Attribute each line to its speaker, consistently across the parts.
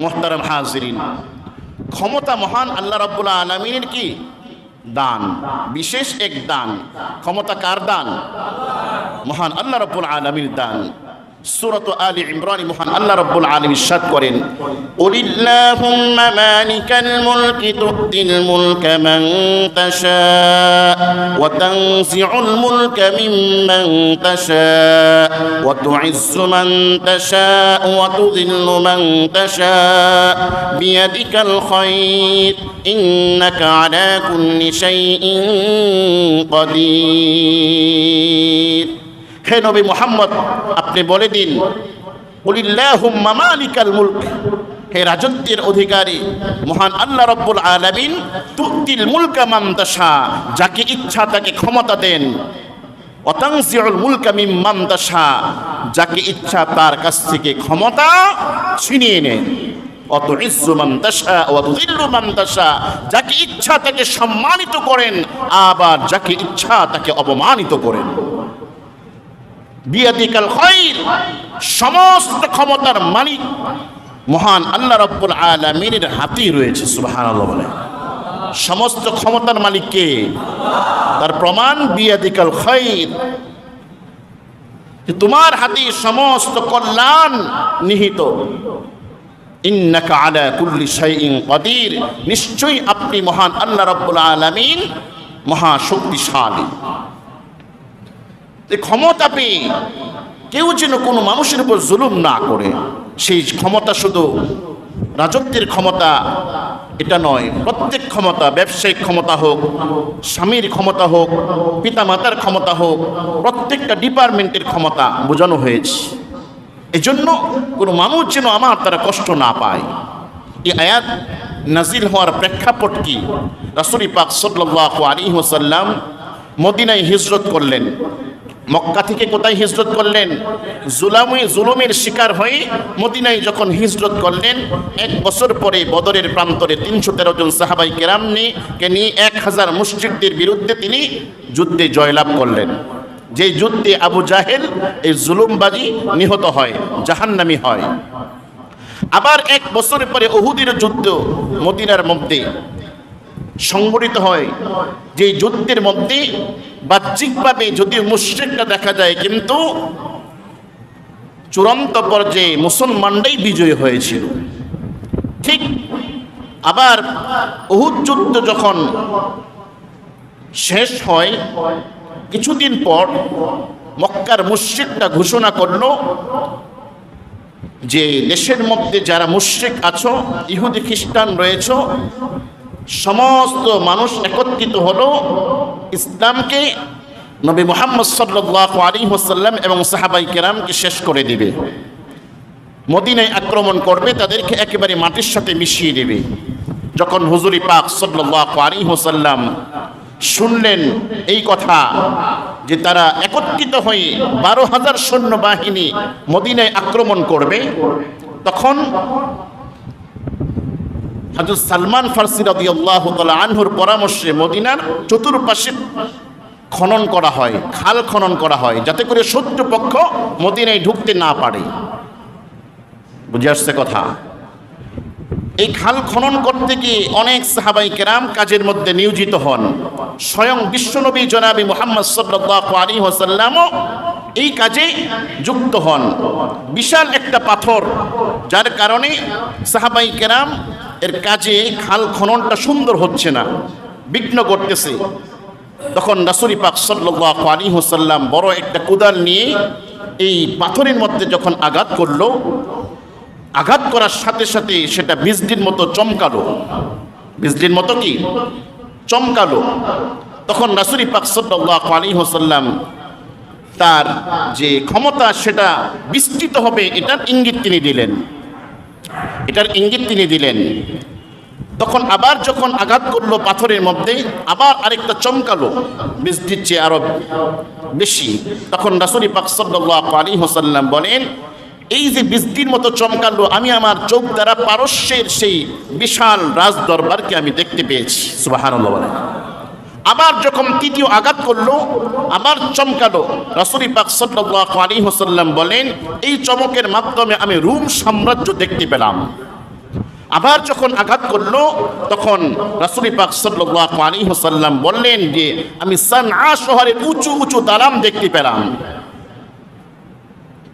Speaker 1: মোহতারাম হাজরিন। ক্ষমতা মহান আল্লাহ রাব্বুল আলমিনের কি? দান। বিশেষ এক দান। ক্ষমতা কার দান? মহান আল্লাহ রাব্বুল আলমীর দান। সুরত আলী ইমরান মহান আল্লাহ রাব্বুল আলমী সাদ করেন উলিল্লাহুম্মা মালিকাল মুলকি তুতিল মুলকা মান তাশা ওয়া তানজিউল মুলকা মিম্মান তাশা ওয়া তুইজ্জু মান তাশা ওয়া তুযিল্লু মান তাশা বিয়াদিকাল খায়র ইন্নাকা আলা কুল্লি শাইইন কাদির হে নবী মোহাম্মদ, আপনি বলে দিন উলিল্লাহুম্মা মালিকাল মুলক হে রাজত্বের অধিকারী, মহান আল্লাহ রব্বুল আলামিন, তুতিল মুলকা তাশা যাকে ইচ্ছা তাকে ক্ষমতা দেন। অতাংসিউল মুলকা মিম্মান তাশা যাকে ইচ্ছা তার কাছ থেকে ক্ষমতা ছিনিয়ে নেন। অত ইজ্জু মান তাশা ওয়া তুযিল্লু যাকে ইচ্ছা তাকে সম্মানিত করেন, আবার যাকে ইচ্ছা তাকে অপমানিত করেন। বিয়াদিকাল খাইর সমস্ত ক্ষমতার মালিক মহান আল্লাহ রব্বুল আলামিনের হাতেই রয়েছে, সুবহানাল্লাহ বলে। সমস্ত ক্ষমতার মালিক কে? তার প্রমাণ বিয়াদিকাল খাইর যে তোমার হাতে সমস্ত কল্যাণ নিহিত। ইন্নাকা আলা কুল্লি শাইইন কাদির। নিশ্চয়ই আপনি মহান আল্লাহ রব্বুল আলামিন মহা শক্তিশালী এই ক্ষমতা পেয়ে কেউ যেন কোনো মানুষের উপর জুলুম না করে, সেই ক্ষমতা শুধু রাজত্বের ক্ষমতা, এটা নয়, প্রত্যেক ক্ষমতা, ব্যবসায়িক ক্ষমতা হোক, স্বামীর ক্ষমতা হোক, পিতামাতার ক্ষমতা হোক, প্রত্যেকটা ডিপার্টমেন্টের ক্ষমতা বোঝানো হয়েছে। এজন্য কোনো মানুষ যেন আমার তারা কষ্ট না পায়। এই আয়াত নাজিল হওয়ার প্রেক্ষাপট কি? রাসুল পাক সাল্লাল্লাহু আলাইহি ওয়াসাল্লাম মদিনায় হিজরত করলেন। মক্কা থেকে কোথায় হিজরত করলেন? জুলামে, জুলুমের শিকার হয়ে মদিনায় যখন হিজরত করলেন, এক বছর পরে বদরের প্রান্তরে তিনশো তেরো জন সাহাবাই কেরাম নিয়ে এক হাজার মুসজিদদের বিরুদ্ধে তিনি যুদ্ধে জয়লাভ করলেন। যে যুদ্ধে আবু জাহেল এই জুলুমবাজি নিহত হয়, জাহান্নামি হয়। আবার এক বছর পরে ওহুদের যুদ্ধ মদিনার মধ্যে সংগঠিত হয় যে যুদ্ধের মধ্যে বাহ্যিকভাবে যদিও মুশ্রিকটা দেখা যায় কিন্তু চূড়ান্ত পর্যায়ে মুসলমানরাই বিজয়ী হয়েছিল। ঠিক আবার অহুদ যুদ্ধ যখন শেষ হয়, কিছুদিন পর মক্কার মুশ্রিকটা ঘোষণা করল যে দেশের মধ্যে যারা মুশ্রিক আছো, ইহুদি খ্রিস্টান রয়েছ সমস্ত মানুষ একত্রিত হলো ইসলামকে নবী মোহাম্মদ সাল্লাহ আলী হোসাল্লাম এবং সাহাবাই কেরামকে শেষ করে দিবে। মদিনায় আক্রমণ করবে, তাদেরকে একেবারে মাটির সাথে মিশিয়ে দেবে। যখন হুজুরি পাক সাল্লাহ আলী হোসাল্লাম শুনলেন এই কথা যে তারা একত্রিত হয়ে বারো হাজার সৈন্য বাহিনী মদিনায় আক্রমণ করবে, তখন হজরত সালমান ফার্সি রদি আল্লাহ আনহুর পরামর্শে মদিনার চতুর্পাশে খনন করা হয়, খাল খনন করা হয়, যাতে করে শত্রুপক্ষ মদিনায় ঢুকতে না পারে। বুঝে আসছে কথা? এই খাল খনন করতে গিয়ে অনেক সাহাবাই কেরাম কাজের মধ্যে নিয়োজিত হন। স্বয়ং বিশ্বনবী জনাবি মোহাম্মদ সাল্লাহ আলী হোসাল্লামও এই কাজে যুক্ত হন। বিশাল একটা পাথর, যার কারণে সাহাবাই কেরাম এর কাজে খাল খননটা সুন্দর হচ্ছে না, বিঘ্ন করতেছে তখন রাসুলি পাক সাল্লাহ আলী হোসাল্লাম বড় একটা কুদাল নিয়ে এই পাথরের মধ্যে যখন আঘাত করল, আঘাত করার সাথে সাথে সেটা বিজলির মতো চমকালো। বিজলির মতো কি? চমকালো। তখন রাসুলি পাক সাল্লাহ আলী হোসাল্লাম তার যে ক্ষমতা সেটা বিস্তৃত হবে, এটার ইঙ্গিত তিনি দিলেন। এটার ইঙ্গিত তিনি দিলেন। তখন আবার যখন আঘাত করল পাথরের মধ্যে, আবার আরেকটা চমকালো বৃষ্টির চেয়ে আরও বেশি। তখন রাসুলি পাক আলী হোসাল্লাম বলেন, এই যে বৃষ্টির মতো চমকালো, আমি আমার চোখ দ্বারা পারস্যের সেই বিশাল রাজ দরবারকে আমি দেখতে পেয়েছি। বলেন। আবার যখন তৃতীয় আঘাত করল, আবার চমকালো। রাসুলি পাক সাল্লাহ আলী হোসাল্লাম বলেন, এই চমকের মাধ্যমে আমি রুম সাম্রাজ্য দেখতে পেলাম। আবার যখন আঘাত করল, তখন রাসুল পাক সাল্লাল্লাহু আলাইহি ওয়াসাল্লাম বললেন যে, আমি সানআ শহরে উঁচু উঁচু দালাম দেখতে পেলাম।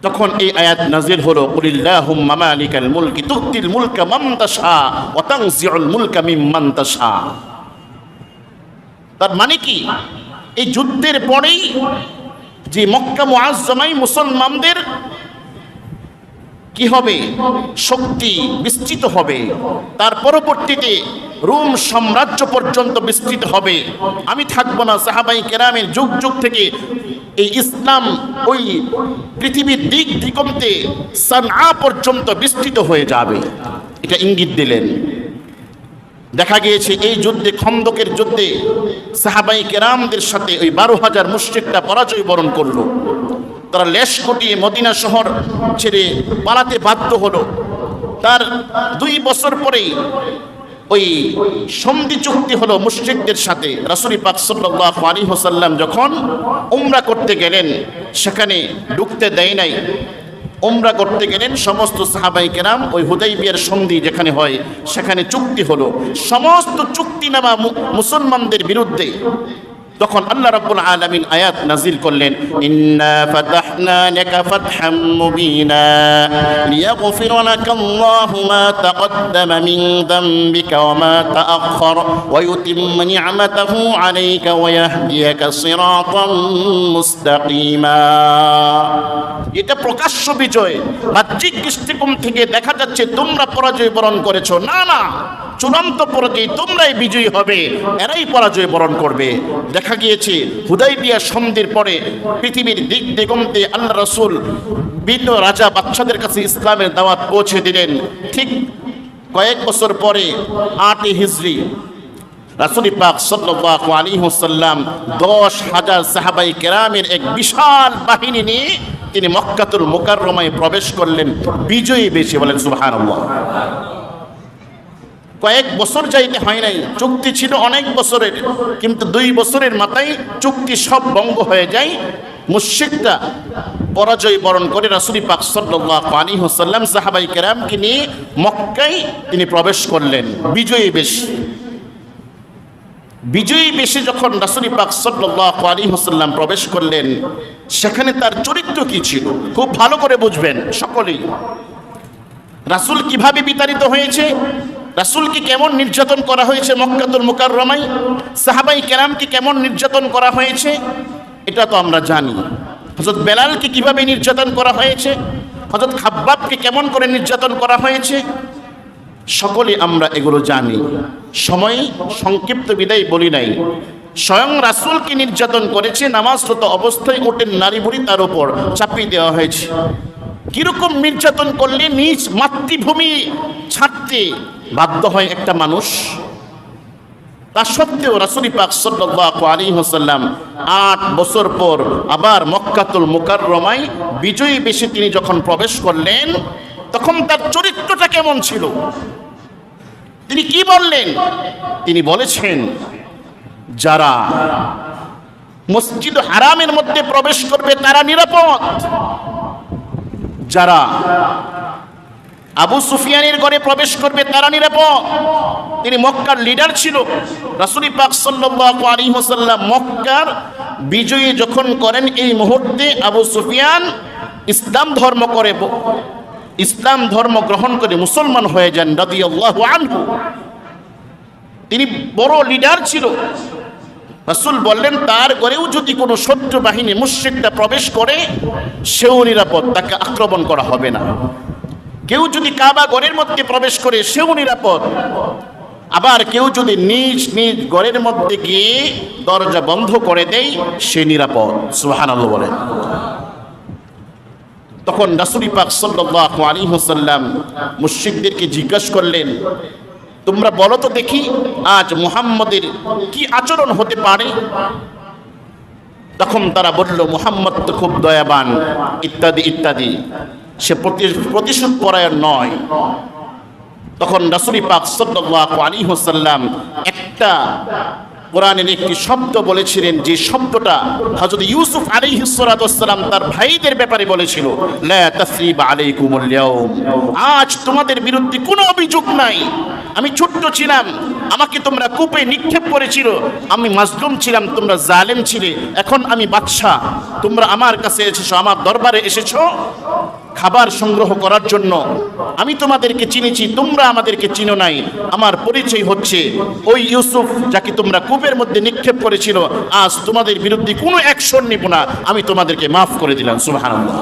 Speaker 1: তখন এই আয়াত নাজির হলো, কুলিল্লাহুম্মা মালিকাল মুলকি তুতিল মুলকা মান তাশা ওয়া তানজিউল মুলকা মিম্মান তাশা। তার মানে কি? এই যুদ্ধের পরেই যে মক্কা মুআজ্জামাই মুসলমানদের কি হবে? শক্তি বিস্তৃত হবে। তার পরবর্তীতে রোম সাম্রাজ্য পর্যন্ত বিস্তৃত হবে। আমি থাকব না সাহাবাই কেরামের যুগ যুগ থেকে। এই ইসলাম ওই পৃথিবীর দিক দিগন্তে সানআ পর্যন্ত বিস্তৃত হয়ে যাবে। এটা ইঙ্গিত দিলেন। দেখা গিয়েছে এই যুদ্ধে, খন্দকের যুদ্ধে সাহাবাই কেরামদের সাথে ওই বারো হাজার মুশ্রিকটা পরাজয় বরণ করল। তারা লেশ কটিয়ে মদিনা শহর ছেড়ে পালাতে বাধ্য হলো। তার দুই বছর পরেই ওই সন্ধি চুক্তি হলো মুশ্রিকদের সাথে। রাসুলি পাক সাল্লাল্লাহু আলাইহি ওয়াসাল্লাম যখন উমরা করতে গেলেন, সেখানে ঢুকতে দেয় নাই। উমরা করতে গেলেন, সমস্ত সাহাবাই কেরাম ওই হুদাইবিয়ার সন্ধি যেখানে হয়, সেখানে চুক্তি হলো। সমস্ত চুক্তিনামা নামা মুসলমানদের বিরুদ্ধে তখন আল্লাহ রাব্বুল আলামিন আয়াত নাজিল করলেন, ইন্না ফাতাহনা লাকা ফাতহাম মুবিনা লিয়াগফির লাকা আল্লাহু মা তাকদ্দামা মিন যামবিকা ওয়া মা তাআখার ওয়া ইউতিম্মা নি'মাতাহু আলাইকা ওয়া ইয়াহদিয়াকা সিরাতাম মুস্তাকিমা. এটা প্রকাশ্য বিজয়। বাহ্যিক দৃষ্টিকোণ থেকে দেখা যাচ্ছে তোমরা পরাজয় বরণ করেছ। না না। চূড়ান্ত পরাজয় তোমরাই বিজয়ী হবে। এরাই পরাজয় বরণ করবে। দেখা গিয়েছে, হুদাইবিয়া সন্ধির পরে পৃথিবীর দিক দিগন্তে আল্লাহ রসুল বিভিন্ন রাজা বাচ্চাদের কাছে ইসলামের দাওয়াত পৌঁছে দিলেন। ঠিক কয়েক বছর পরে আটই হিজরি রাসুলি পাক সাল্লাল্লাহু আলাইহি ওয়াসাল্লাম দশ হাজার সাহাবাই কেরামের এক বিশাল বাহিনী নিয়ে তিনি মক্কাতুল মুকাররমায় প্রবেশ করলেন। বিজয়ী বেশি বলেন সুবহানাল্লাহ। কয়েক বছর যাইতে হয় নাই, চুক্তি ছিল অনেক বছরের, কিন্তু দুই বছরের মাথায় চুক্তি সব ভঙ্গ হয়ে যায়। মুশরিকরা পরাজয় বরণ করে রাসুলি পাক সাল্লাল্লাহু আলাইহি ওয়াসাল্লাম সাহাবাই কেরামকে নিয়ে মক্কায় তিনি প্রবেশ করলেন, বিজয়ী বেশি। বিজয়ী বেশে যখন রাসুলি পাক সাল্লাল্লাহু আলাইহি ওয়াসাল্লাম প্রবেশ করলেন, সেখানে তার চরিত্র কি ছিল? খুব ভালো করে বুঝবেন সকলেই। রাসূল কীভাবে বিতাড়িত হয়েছে? রাসূলকে কেমন নির্যাতন করা হয়েছে মক্কাতুল মুকাররমায়? সাহাবাই কেরামকে কেমন নির্যাতন করা হয়েছে? এটা তো আমরা জানি। হযরত বেলালকে কীভাবে নির্যাতন করা হয়েছে? হযরত খাব্বাবকে কেমন করে নির্যাতন করা হয়েছে? সকলে আমরা এগুলো জানি। সময় সংক্ষিপ্ত বিদায় বলি নাই। স্বয়ং রাসূলকে নির্যাতন করেছে, নামাজরত অবস্থায় ওঠেন নারী বুড়ি তার উপর চাপিয়ে দেওয়া হয়েছে। কীরকম নির্যাতন করলে নিজ মাতৃভূমি ছাড়তে বাধ্য হয় একটা মানুষ তা সত্ত্বেও রাসুলি পাক সাল্লাল্লাহু আলাইহি ওয়াসাল্লাম আট বছর পর আবার মক্কাতুল মুকাররমায় বিজয়ী বেশে তিনি যখন প্রবেশ করলেন, তখন তার চরিত্রটা কেমন ছিল? তিনি কি বললেন? তিনি বলেছেন, যারা মসজিদ হারামের মধ্যে প্রবেশ করবে তারা নিরাপদ, যারা আবু সুফিয়ানের ঘরে প্রবেশ করবে, তারা নিরাপদ। তিনি মক্কার লিডার ছিল। রাসুলি পাক ওয়াসাল্লাম মক্কার বিজয়ী যখন করেন, এই মুহূর্তে আবু সুফিয়ান ইসলাম ধর্ম করে, ইসলাম ধর্ম গ্রহণ করে মুসলমান হয়ে যান রাদিয়াল্লাহু আনহু। তিনি বড় লিডার ছিল। রাসুল বললেন, তার ঘরেও যদি কোনো শত্রু বাহিনী মুশরিকটা প্রবেশ করে, সেও নিরাপদ, তাকে আক্রমণ করা হবে না। কেউ যদি কাবা ঘরের মধ্যে প্রবেশ করে, সেও নিরাপদ। আবার কেউ যদি নিজ নিজ ঘরের মধ্যে গিয়ে দরজা বন্ধ করে দেয়, সে নিরাপদ। সুবহানাল্লাহ বলেন। তখন রাসূলি পাক সাল্লাল্লাহু আলাইহি ওয়াসাল্লাম মুশরিকদেরকে জিজ্ঞাসা করলেন, তোমরা বলো তো দেখি, আজ মুহাম্মদের কি আচরণ হতে পারে? তখন তারা বলল, মুহাম্মদ তো খুব দয়াবান। ইত্যাদি ইত্যাদি। সে প্রতি- প্রতিশোধ পরায়ণ নয়। তখন রাসুলি পাক সাল্লাল্লাহু আলাইহি ওয়াসাল্লাম একটা কোরআনের একটি শব্দ বলেছিলেন, যে শব্দটা হযরত ইউসুফ আলাইহিস সালাম তার ভাইদের ব্যাপারে বলেছিল আজ তোমাদের বিরুদ্ধে কোনো অভিযোগ নাই। আমি ছোট্ট ছিলাম, আমাকে তোমরা কূপে নিক্ষেপ করেছিল, আমি মাজলুম ছিলাম, তোমরা জালেম ছিলে, এখন আমি বাদশাহ, তোমরা আমার কাছে এসেছ, আমার দরবারে এসেছ? খাবার সংগ্রহ করার জন্য। আমি তোমাদেরকে চিনেছি, তোমরা আমাদেরকে চিনো নাই। আমার পরিচয় হচ্ছে ওই ইউসুফ, যাকে তোমরা কূপের মধ্যে নিক্ষেপ করেছিল। আজ তোমাদের বিরুদ্ধে কোনো অ্যাকশন নিব না। আমি তোমাদেরকে মাফ করে দিলাম, সুবহানাল্লাহ।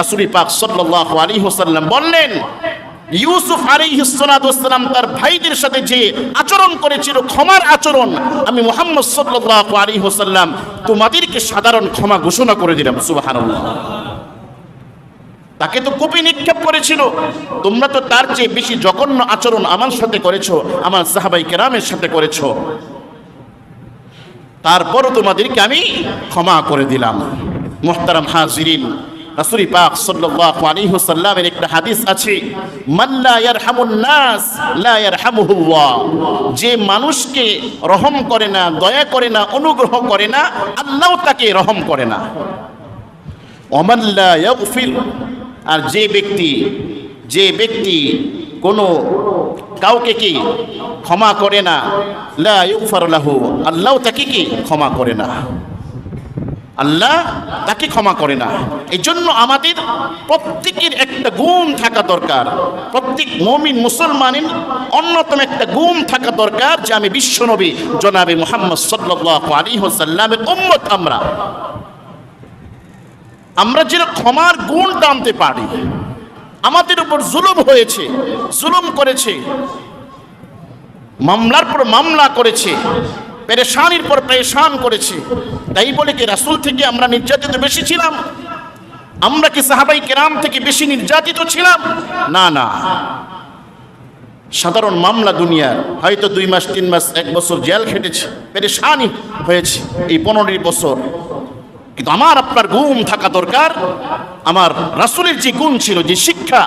Speaker 1: রাসূলি পাক সাল্লাল্লাহু আলাইহি ওয়াসাল্লাম বললেন, ইউসুফ আলাইহিসসালাম তার ভাইদের সাথে যে আচরণ করেছিল, ক্ষমার আচরণ, আমি মুহাম্মদ সাল্লাল্লাহু আলাইহি হোসাল্লাম তোমাদেরকে সাধারণ ক্ষমা ঘোষণা করে দিলাম, সুবহানাল্লাহ। তাকে তো কপি নিক্ষেপ করেছিল। তোমরা তো তার চেয়ে বেশি জঘন্য আচরণ আমার সাথে করেছ, আমার সাহাবাই কেরামের সাথে করেছ। তারপরও তোমাদেরকে আমি ক্ষমা করে দিলাম। মোহতারাম হাজিরিন, রাসূলি পাক সাল্লাল্লাহু আলাইহি ওয়াসাল্লামের একটা হাদিস আছে, মান লা ইয়ারহামুন নাস, লা ইয়ারহামুহুল্লাহ যে মানুষকে রহম করে না, দয়া করে না, অনুগ্রহ করে না, আল্লাহ তাকে রহম করে না। ওমান লা ইয়াগফির আর যে ব্যক্তি যে ব্যক্তি কোনো কাউকে কি ক্ষমা করে না লাহু, আল্লাহ তাকে কি ক্ষমা করে না? আল্লাহ তাকে ক্ষমা করে না। এই জন্য আমাদের প্রত্যেকের একটা গুণ থাকা দরকার। প্রত্যেক মমিন মুসলমানের অন্যতম একটা গুণ থাকা দরকার যে আমি বিশ্বনবী জনাবে মোহাম্মদ সাল্লাল্লাহু আলাইহি ওয়াসাল্লামের উম্মত আমরা। আমরা যেন ক্ষমার গুণ টানতে পারি, আমাদের উপর জুলুম হয়েছে, জুলুম করেছে, মামলার পর মামলা করেছে, পেরেশানির পর পেরেশান করেছে। তাই বলে কি রাসূল থেকে আমরা নির্যাতিত বেশি ছিলাম? আমরা কি সাহাবাই কেরাম থেকে বেশি নির্যাতিত ছিলাম? না না। সাধারণ মামলা দুনিয়ার, হয়তো দুই মাস, তিন মাস, এক বছর জেল খেটেছে, পেরেশানি হয়েছে এই পনেরোই বছর। কিন্তু আমার, আপনার গুণ থাকা দরকার। আমার রাসূলের যে গুণ ছিল, যে শিক্ষা,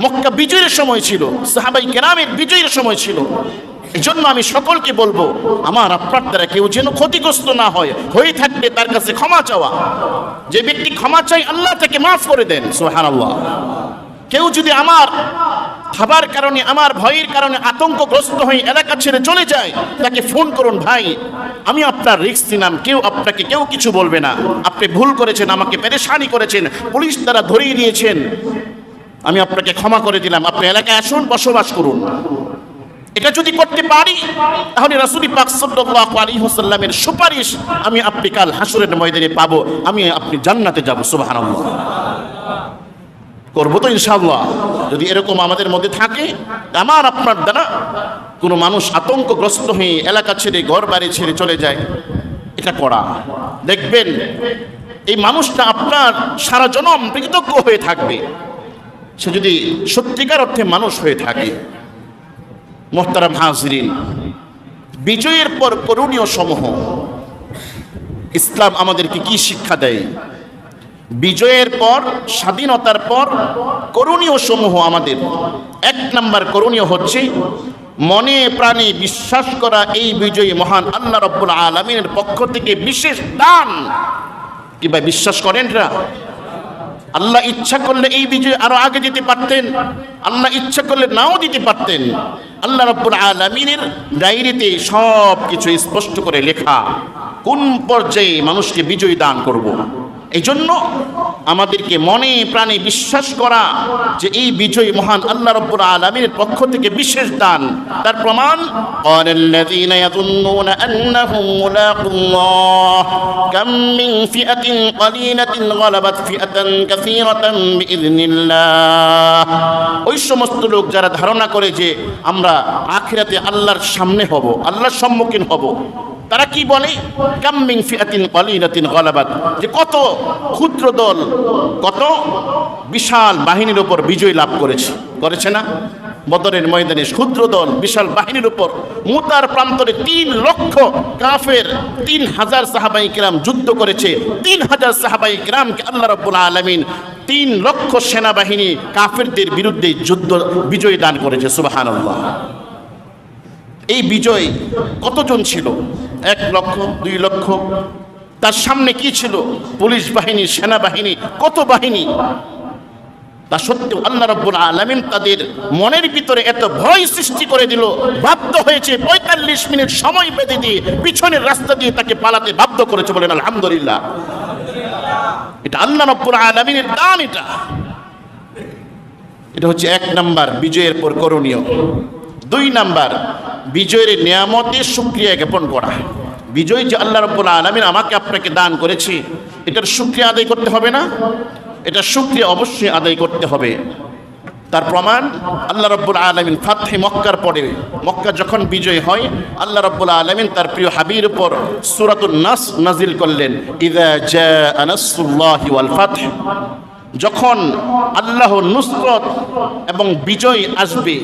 Speaker 1: মক্কা বিজয়ের সময় ছিল, সাহাবাই কেরামের বিজয়ের সময় ছিল এই জন্য আমি সকলকে বলব, আমার, আপনার দ্বারা কেউ যেন ক্ষতিগ্রস্ত না হয়, হয়ে থাকবে তার কাছে ক্ষমা চাওয়া। যে ব্যক্তি ক্ষমা চাই আল্লাহ তাকে মাফ করে দেন সোহান আল্লাহ কেউ যদি আমার খাবার কারণে, আমার ভয়ের কারণে আতঙ্কগ্রস্ত হয়ে এলাকা ছেড়ে চলে যায়। তাকে ফোন করুন, ভাই। আমি আপনার রিস্ক দিলাম কেউ আপনাকে, কেউ কিছু বলবে না। আপনি ভুল করেছেন, আমাকে পেরেশানি করেছেন, পুলিশ দ্বারা ধরিয়ে দিয়েছেন। আমি আপনাকে ক্ষমা করে দিলাম। আপনি এলাকায় আসুন, বসবাস করুন। এটা যদি করতে পারি, তাহলে রাসূলি পাক সাল্লাল্লাহু আলাইহি ওয়াসাল্লামের সুপারিশ আমি আপনি কাল হাসরের ময়দানে পাবো। আমি আপনি জান্নাতে যাব, সুবহানাল্লাহ। করব তো ইনশাআল্লাহ। যদি এরকম আমাদের মধ্যে থাকে, আমার আপনার দ্বারা কোনো মানুষ আতঙ্কগ্রস্ত হয়ে এলাকা ছেড়ে ঘর বাড়ি ছেড়ে চলে যায়, এটা করা। দেখবেন, এই মানুষটা আপনার সারা জনম কৃতজ্ঞ হয়ে থাকবে। সে যদি সত্যিকার অর্থে মানুষ হয়ে থাকে, মোহতারাম হাজরিন, বিজয়ের পর করণীয় সমূহ। ইসলাম আমাদেরকে কি শিক্ষা দেয়? বিজয়ের পর, স্বাধীনতার পর, করণীয় সমূহ আমাদের। এক নাম্বার করণীয় হচ্ছে, মনে প্রাণে বিশ্বাস করা এই বিজয়ী মহান আল্লাহ রব্বুল আলমিনের পক্ষ থেকে বিশেষ দান। কি ভাই, বিশ্বাস করেন রা? আল্লাহ ইচ্ছা করলে এই বিজয় আরও আগে যেতে পারতেন, আল্লাহ ইচ্ছা করলে নাও দিতে পারতেন। আল্লাহ রব্বুল আলমিনের ডায়েরিতে সব কিছু স্পষ্ট করে লেখা, কোন পর্যায়ে মানুষকে বিজয় দান করব। এই জন্য আমাদেরকে মনে প্রাণে বিশ্বাস করা যে এই বিজয় মহান আল্লাহ রব্বুর আলমীর পক্ষ থেকে বিশেষ দান। তার প্রমাণ ওই সমস্ত লোক যারা ধারণা করে যে আমরা আখিরাতে আল্লাহর সামনে হব, আল্লাহর সম্মুখীন হব তারা কি বলে? কাম্মিং ফিয়াতিন কলিনাতিন গলাবাত। যে কত ক্ষুদ্র দল, কত বিশাল বাহিনীর উপর বিজয় লাভ করেছে। করেছে না? বদরের ময়দানে ক্ষুদ্র দল, বিশাল বাহিনীর উপর মুতার প্রান্তরে তিন লক্ষ কাফের, তিন হাজার সাহাবাই কিরাম যুদ্ধ করেছে। তিন হাজার সাহাবাই কিরামকে আল্লাহ রব্বুল আলমিন তিন লক্ষ সেনাবাহিনী কাফেরদের বিরুদ্ধে যুদ্ধ, বিজয় দান করেছে। সুবাহান এই বিজয় কতজন ছিল? এক লক্ষ, দুই লক্ষ। তার সামনে কি ছিল? পুলিশ বাহিনী, সেনাবাহিনী, কত বাহিনী? তা সত্ত্বেও আল্লাহ রব্বুল আলমিন তাদের মনের ভিতরে এত ভয় সৃষ্টি করে দিল, বাধ্য হয়েছে পঁয়তাল্লিশ মিনিট সময় বেঁধে দিয়ে পিছনের রাস্তা দিয়ে তাকে পালাতে বাধ্য করেছে বলেন, আলহামদুলিল্লাহ। এটা আল্লাহ রব্বুল আলমিনের দান এটা। এটা হচ্ছে এক নাম্বার বিজয়ের পর করণীয়। দুই নাম্বার বিজয়ের নিয়ামতে সুক্রিয়া জ্ঞাপন করা। বিজয় যে আল্লাহ রব্বুল আলমিন আমাকে আপনাকে দান করেছে, এটার সুক্রিয়া আদায় করতে হবে না? এটা সুক্রিয়া অবশ্যই আদায় করতে হবে। তার প্রমাণ, আল্লাহ রব্বুল আলমিন ফাতহে মক্কার পরে, মক্কা যখন বিজয় হয়, আল্লাহ রব্বুল আলমিন তার প্রিয় হাবির উপর সুরাতুল নাস নাজিল করলেন যখন আল্লাহ নুসরত এবং বিজয় আসবে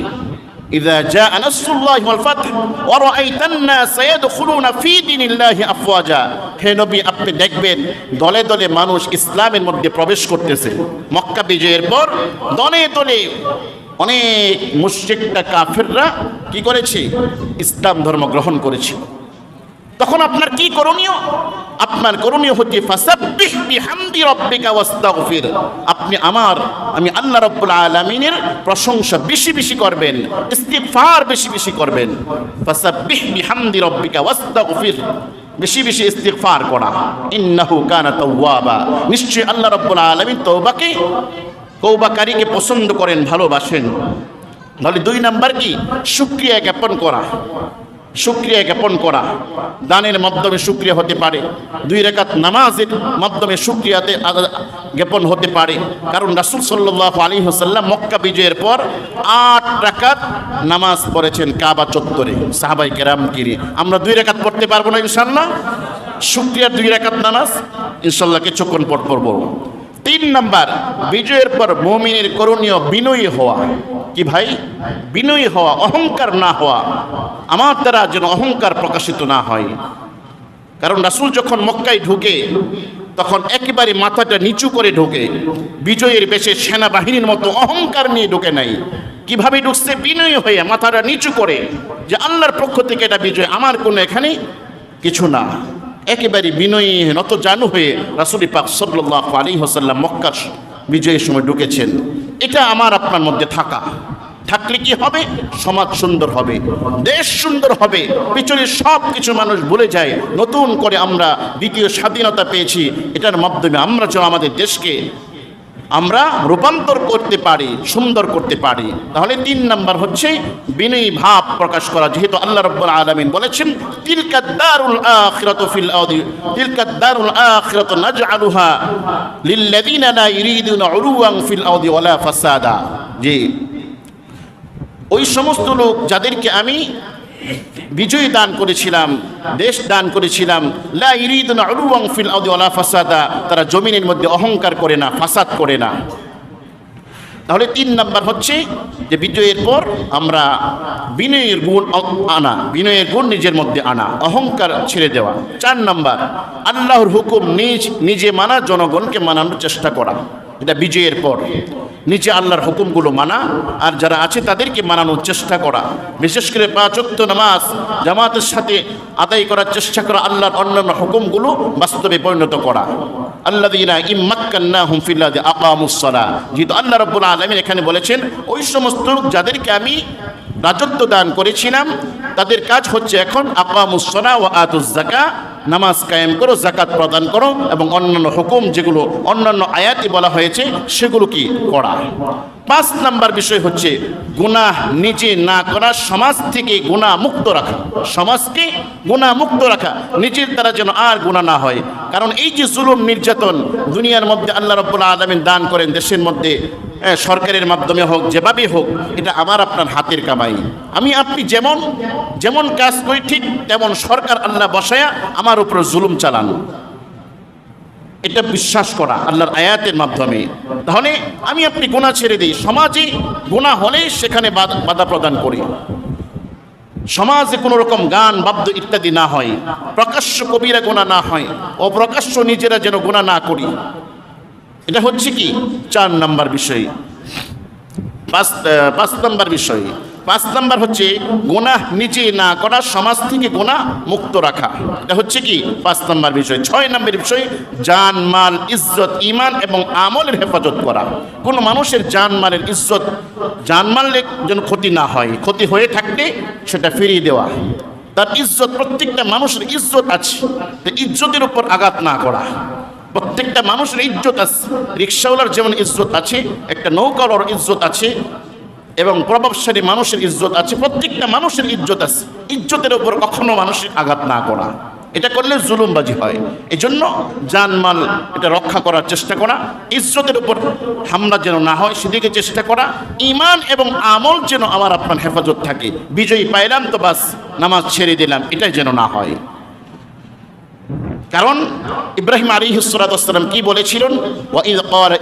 Speaker 1: إذا جاء نصر الله والفتح ورأيت الناس يدخلون في دين الله أفواجا হে নবী আপনি দেখবেন দলে দলে মানুষ ইসলামের মধ্যে প্রবেশ করতেছে মক্কা বিজয়ের পর দলে দলে অনেক মুশরিকটা কাফেররা কি করেছে ইসলাম ধর্ম গ্রহণ করেছে তখন আপনার কি করণীয়? আপনার করণীয় হচ্ছে, ফাসাব্বিহ বিহামদি রাব্বিকা ওয়াস্তাগফির। আপনি আমার, আমি আল্লাহ রাব্বুল আলামিনের প্রশংসা বেশি বেশি করবেন, ইস্তিগফার বেশি বেশি করবেন। ফাসাব্বিহ বিহামদি রাব্বিকা ওয়াস্তাগফির। বেশি বেশি ইস্তিগফার করা। ইন্নাহু কানা তাওয়াবা। নিশ্চয়ই আল্লাহ রাব্বুল আলামিন তওবাকে, তওবাকারীকে পছন্দ করেন, ভালোবাসেন। তাহলে দুই নাম্বার কি? শুকরিয়া জ্ঞাপন করা। সুক্রিয়া জ্ঞাপন করা। দানের মাধ্যমে সুক্রিয়া হতে পারে। দুই রেখাত নামাজের মাধ্যমে সুক্রিয়াতে জ্ঞাপন হতে পারে। কারণ রাসুল সাল্লাহ আলী হোসাল্লাম মক্কা বিজয়ের পর আট রাকাত নামাজ পড়েছেন কাবা চত্বরে। সাহাবাই কেরাম কিরি আমরা দুই রেখাত পড়তে পারব না ইনশাল্লাহ সুক্রিয়ার দুই রেখাত নামাজ ইনশাল্লাহ কিছুক্ষণ পর পড়ব। তিন নাম্বার, বিজয়ের পর মমিনের করণীয় বিনয়ী হওয়া। কি ভাই? বিনয়ী হওয়া, অহংকার না হওয়া। আমার দ্বারা যেন অহংকার প্রকাশিত না হয়। কারণ রাসূল যখন মক্কায় ঢুকে, তখন একেবারে মাথাটা নিচু করে ঢোকে। বিজয়ের বেশে সেনাবাহিনীর মতো অহংকার নিয়ে ঢুকে নাই। কীভাবে ঢুকছে? বিনয়ী হয়ে মাথাটা নিচু করে যে আল্লাহর পক্ষ থেকে এটা বিজয়। আমার কোনো এখানে কিছু না। একেবারে বিনয়ী নত জানু হয়ে রাসুল পাক সল্লাহ আলী হোসাল্লাম মক্কার বিজয়ের সময় ঢুকেছেন। এটা আমার আপনার মধ্যে থাকা। থাকলে কি হবে? সমাজ সুন্দর হবে, দেশ সুন্দর হবে পিছনে সব কিছু মানুষ ভুলে যায়। নতুন করে আমরা দ্বিতীয় স্বাধীনতা পেয়েছি। এটার মাধ্যমে আমরা যেন আমাদের দেশকে আমরা রূপান্তর করতে পারি, সুন্দর করতে পারি। তাহলে তিন নাম্বার হচ্ছে বিনয়ী ভাব প্রকাশ করা, যেহেতু আল্লাহ রব্বুল আলামিন বলেছেন, তিলকা দারুল আখিরাতু ফিল ফিল ফাসাদা। ওই সমস্ত লোক যাদেরকে আমি বিজয় দান করেছিলাম, দেশ দান করেছিলাম। লা তারা জমিনের মধ্যে অহংকার করে না, ফাসাদ করে না। তাহলে তিন নাম্বার হচ্ছে যে বিজয়ের পর আমরা বিনয়ের গুণ আনা, বিনয়ের গুণ নিজের মধ্যে আনা, অহংকার ছেড়ে দেওয়া। চার নাম্বার, আল্লাহর হুকুম নিজ, নিজে মানা, জনগণকে মানানোর চেষ্টা করা। এটা বিজয়ের পর। নিচে আল্লাহর হুকুমগুলো মানা, আর যারা আছে তাদেরকে মানানোর চেষ্টা করা। বিশেষ করে পাঁচক্ত নামাজ, জামাতের সাথে আদায় করার চেষ্টা করা, আল্লাহর অন্যান্য হুকুমগুলো বাস্তবে পরিণত করা। আল্লাদিনা ইম্মাক্কান্না হুমফিল্লাহ আকামুসলা যেহেতু আল্লাহ রব্বুল আলমিন এখানে বলেছেন, ওই সমস্ত যাদেরকে আমি রাজত্ব দান করেছিলাম, তাদের কাজ হচ্ছে এখন আকামুসলা ও আতুজাকা নামাজ কায়েম করো জাকাত প্রদান করো এবং অন্যান্য হুকুম যেগুলো, অন্যান্য আয়াতি বলা হয়েছে, সেগুলো কি করা? পাঁচ নাম্বার বিষয় হচ্ছে গুনাহ নিজে না করা, সমাজ থেকে গুনাহ মুক্ত রাখা। সমাজকে গুনাহ মুক্ত রাখা, নিজের দ্বারা যেন আর গুনাহ না হয়। কারণ এই যে জুলুম, নির্যাতন দুনিয়ার মধ্যে আল্লাহ রব্বুল আলমিন দান করেন, দেশের মধ্যে সরকারের মাধ্যমে হোক যেভাবে হোক, এটা আমার আপনার হাতের কামাই। আমি আপনি যেমন যেমন কাজ করি, ঠিক তেমন সরকার আল্লাহ বসায়া আমার উপর জুলুম চালান। এটা বিশ্বাস করা আল্লাহর আয়াতের মাধ্যমে। তাহলে আমি আপনি গোনা ছেড়ে দিই। সমাজে গোনা হলে সেখানে বাধা প্রদান করি। সমাজে কোনো রকম গান, বাদ্য ইত্যাদি না হয়। প্রকাশ্য কবিরা গোনা না হয়। অপ্রকাশ্য নিজেরা যেন গোনা না করি। এটা হচ্ছে কি? চার নাম্বার বিষয়। পাঁচ পাঁচ নাম্বার বিষয়। পাঁচ নাম্বার হচ্ছে গোনাহ নিজে না করা, সমাজ থেকে গোনা মুক্ত রাখা। এটা হচ্ছে কি? পাঁচ নাম্বার বিষয়। ছয় নম্বর বিষয়, জান, মাল, ইজ্জত ইমান এবং আমলের হেফাজত করা। কোনো মানুষের জান, মালের ইজ্জত জানমালের যেন ক্ষতি না হয়, ক্ষতি হয়ে থাকলে সেটা ফিরিয়ে দেওয়া। তার ইজ্জত, প্রত্যেকটা মানুষের ইজ্জত আছে। ইজ্জতের উপর আঘাত না করা। প্রত্যেকটা মানুষের ইজ্জত আছে। রিক্সাওয়ালার যেমন ইজ্জত আছে, একটা নৌকাওয়ালার ইজ্জত আছে এবং প্রভাবশালী মানুষের ইজ্জত আছে, প্রত্যেকটা মানুষের ইজ্জত আছে। ইজ্জতের উপর কখনো মানুষের আঘাত না করা। এটা করলে জুলুমবাজি হয়। এই জন্য জানমাল এটা রক্ষা করার চেষ্টা করা। ইজ্জতের উপর হামলা যেন না হয়, সেদিকে চেষ্টা করা। ইমান এবং আমল যেন আমার আপনার হেফাজত থাকে। বিজয়ী পাইলাম তো বাস, নামাজ ছেড়ে দিলাম, এটাই যেন না হয়। কারণ ইব্রাহিম আলী হিসরাতাম কি বলেছিলেন?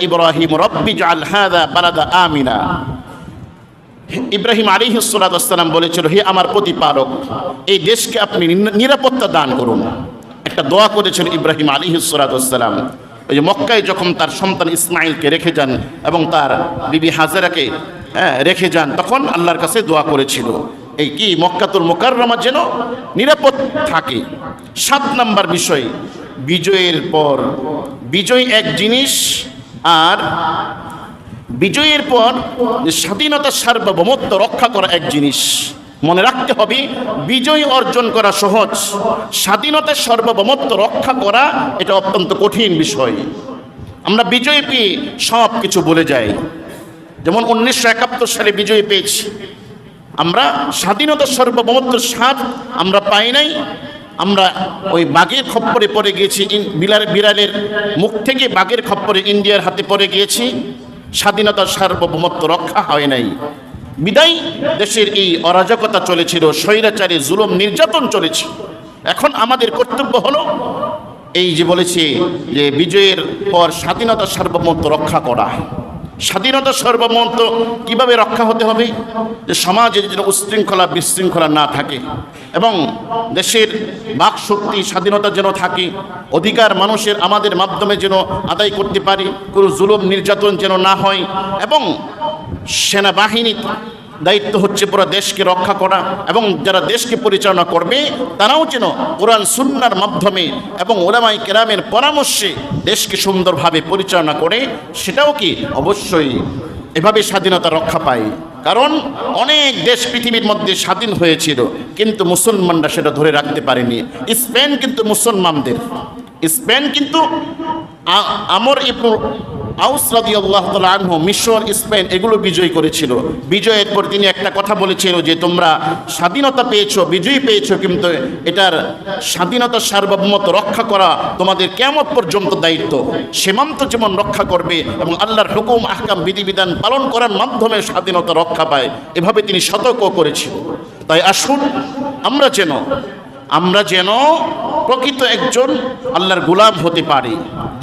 Speaker 1: ইব্রাহিম রব্বি জাল হাদা বালাদা আমিনা। ইব্রাহিম আলী হিসরাতাম বলেছিল হে আমার প্রতিপালক এই দেশকে আপনি নিরাপত্তা দান করুন। একটা দোয়া করেছিল ইব্রাহিম আলী হিসরাতাম ওই যে মক্কায় যখন তার সন্তান ইসমাইলকে রেখে যান এবং তার বিবি হাজারাকে হ্যাঁ, রেখে যান তখন আল্লাহর কাছে দোয়া করেছিল। এই কি মক্কাতুল মোকাররমা যেন নিরাপদ থাকে। সাত নাম্বার বিষয় বিজয়ের পর। বিজয় এক জিনিস আর বিজয়ের পর যে স্বাধীনতা সার্বভৌমত্ব রক্ষা করা এক জিনিস। মনে রাখতে হবে, বিজয় অর্জন করা সহজ। স্বাধীনতার সার্বভৌমত্ব রক্ষা করা এটা অত্যন্ত কঠিন বিষয়। আমরা বিজয় পেয়ে সব কিছু বলে যাই। যেমন উনিশশো একাত্তর সালে বিজয় পেয়েছি। আমরা স্বাধীনতার সার্বভৌমত্ব স্বাদ আমরা পাই নাই। আমরা ওই বাঘের খপ্পরে পড়ে গিয়েছি বিড়ালের মুখ থেকে বাঘের খপ্পরে ইন্ডিয়ার হাতে পড়ে গিয়েছি। স্বাধীনতার সার্বভৌমত্ব রক্ষা হয় নাই। বিদায়, দেশের এই অরাজকতা চলেছিল, স্বৈরাচারী জুলুম নির্যাতন চলেছে। এখন আমাদের কর্তব্য হলো এই যে বলেছে যে বিজয়ের পর স্বাধীনতা সার্বভৌমত্ব রক্ষা করা। স্বাধীনতা সর্বমন্ত কীভাবে রক্ষা হতে হবে? যে সমাজে যেন উশৃঙ্খলা, বিশৃঙ্খলা না থাকে এবং দেশের বাক শক্তি, স্বাধীনতা যেন থাকে, অধিকার মানুষের আমাদের মাধ্যমে যেন আদায় করতে পারি, কোনো জুলুম, নির্যাতন যেন না হয় এবং সেনাবাহিনী দায়িত্ব হচ্ছে পুরো দেশকে রক্ষা করা এবং যারা দেশকে পরিচালনা করবে, তারাও যেন কোরআন, সুন্নার মাধ্যমে এবং ওলামাই কেরামের পরামর্শে দেশকে সুন্দরভাবে পরিচালনা করে, সেটাও কি অবশ্যই এভাবে স্বাধীনতা রক্ষা পায়। কারণ অনেক দেশ পৃথিবীর মধ্যে স্বাধীন হয়েছিল, কিন্তু মুসলমানরা সেটা ধরে রাখতে পারেনি। স্পেন কিন্তু মুসলমানদের। স্পেন কিন্তু আমর ইবনুল আউস রাদিয়াল্লাহু তাআলা আনহু, মিশর, স্পেন এগুলো বিজয় করেছিল। বিজয়ের পর তিনি একটা কথা বলেছিল যে, তোমরা স্বাধীনতা পেয়েছ, বিজয়ী পেয়েছ, কিন্তু এটার স্বাধীনতা সার্বভৌমত্ব রক্ষা করা তোমাদের কেমন পর্যন্ত দায়িত্ব। সীমান্ত যেমন রক্ষা করবে এবং আল্লাহর হুকুম, আহকাম, বিধিবিধান পালন করার মাধ্যমে স্বাধীনতা রক্ষা পায়। এভাবে তিনি সতর্ক করেছিল। তাই আসুন, আমরা যেন আমরা যেন প্রকৃত একজন আল্লাহর গোলাম হতে পারি।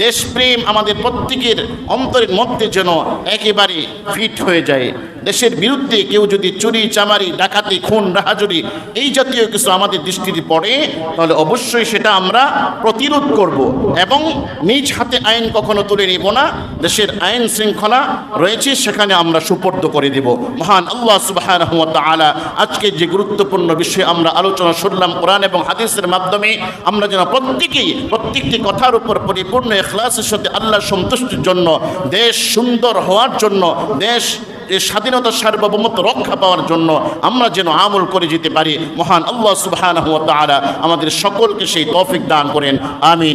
Speaker 1: দেশপ্রেম আমাদের প্রত্যেকের অন্তরের মধ্যে যেন একেবারে ফিট হয়ে যায়। দেশের বিরুদ্ধে কেউ যদি চুরি, চামারি, ডাকাতি, খুন, রাহাজুরি এই জাতীয় কিছু আমাদের দৃষ্টিতে পড়ে, তাহলে অবশ্যই সেটা আমরা প্রতিরোধ করব এবং নিজ হাতে আইন কখনো তুলে নিব না। দেশের আইন শৃঙ্খলা রয়েছে, সেখানে আমরা সুপর্দ করে দেব। মহান আল্লাহ তাআলা, আজকে যে গুরুত্বপূর্ণ বিষয়ে আমরা আলোচনা শুনলাম, কোরআন এবং হাদিসের মাধ্যমে আমরা যেন প্রত্যেকেই প্রত্যেকটি কথার উপর পরিপূর্ণ এখলাসের সাথে আল্লাহ সন্তুষ্টির জন্য, দেশ সুন্দর হওয়ার জন্য, দেশ এই স্বাধীনতা, সার্বভৌমত্ব রক্ষা পাওয়ার জন্য আমরা যেন আমল করে যেতে পারি। মহান আল্লাহ তাআলা আমাদের সকলকে সেই তৌফিক দান করেন। আমিন।